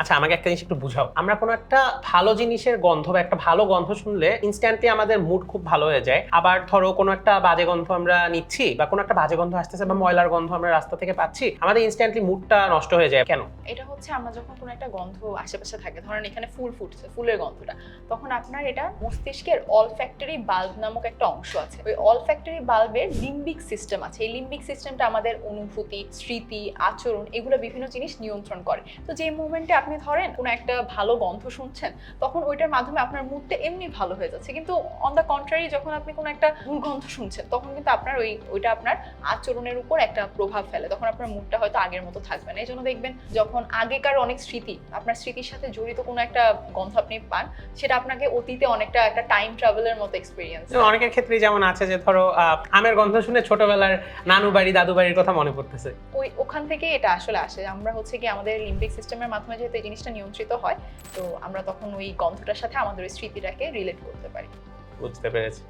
আচ্ছা আমাকে একটা জিনিস একটু বুঝাও। আমরা কোনো একটা ভালো জিনিসের গন্ধ বা একটা ভালো গন্ধ শুনলে ইনস্ট্যান্টলি আমাদের মুড খুব ভালো হয়ে যায়। আবার ধরো কোনো একটা বাজে গন্ধ আমরা নিচ্ছি বা কোনো একটা বাজে গন্ধ আসতেছে বা ময়লার গন্ধ আমরা রাস্তা থেকে পাচ্ছি, আমাদের ইনস্ট্যান্টলি মুডটা নষ্ট হয়ে যায়। কেন? এটা হচ্ছে আমরা যখন কোনো একটা গন্ধ আশেপাশে থাকে, ধরেন এখানে ফুল ফুটছে, ফুলের গন্ধটা, তখন আপনার এটা মস্তিষ্কের অলফ্যাক্টরি বাল্ব নামক একটা অংশ আছে। ওই অলফ্যাক্টরি বাল্বের লিম্বিক সিস্টেম আছে। এই লিম্বিক সিস্টেমটা আমাদের অনুভূতি, স্মৃতি, আচরণ, এগুলো বিভিন্ন জিনিস নিয়ন্ত্রণ করে। তো যে মুভমেন্টে আপনি ধরেন কোনো একটা ভালো গন্ধ শুনছেন তখন ওইটার মাধ্যমে আপনার মুডটা এমনি ভালো হয়ে যাচ্ছে। কিন্তু অন দ্য কন্ট্রারি যখন আপনি কোনো একটা দুর্গন্ধ শুনছেন তখন কিন্তু আপনার ওই ওইটা আপনার আচরণের উপর একটা প্রভাব ফেলে। তখন আপনার মুডটা হয়তো আগের মতো থাকবে না। এই জন্য দেখবেন যখন আগেকার অনেক স্মৃতি আপনার স্মৃতির সাথে জড়িত কোনো একটা গন্ধ আপনি পান সেটা আপনাকে অতীতে অনেকটা একটা টাইম ট্রাভেলের মতো এক্সপিরিয়েন্স অনেকের ক্ষেত্রে যেমন আছে যে ধরো আহ, আমের গন্ধ শুনে ছোটবেলার নানু বাড়ি দাদু বাড়ির কথা মনে পড়তেছে। ওই ওখান থেকে এটা আসলে আসে। আমরা হচ্ছে কি আমাদের লিম্বিক সিস্টেমের মাধ্যমে যেহেতু এই জিনিসটা নিয়ন্ত্রিত হয়, তো আমরা তখন ওই গন্ধটার সাথে আমাদের ওই স্মৃতিটাকে রিলেট করতে পারি। বুঝতে পেরেছি।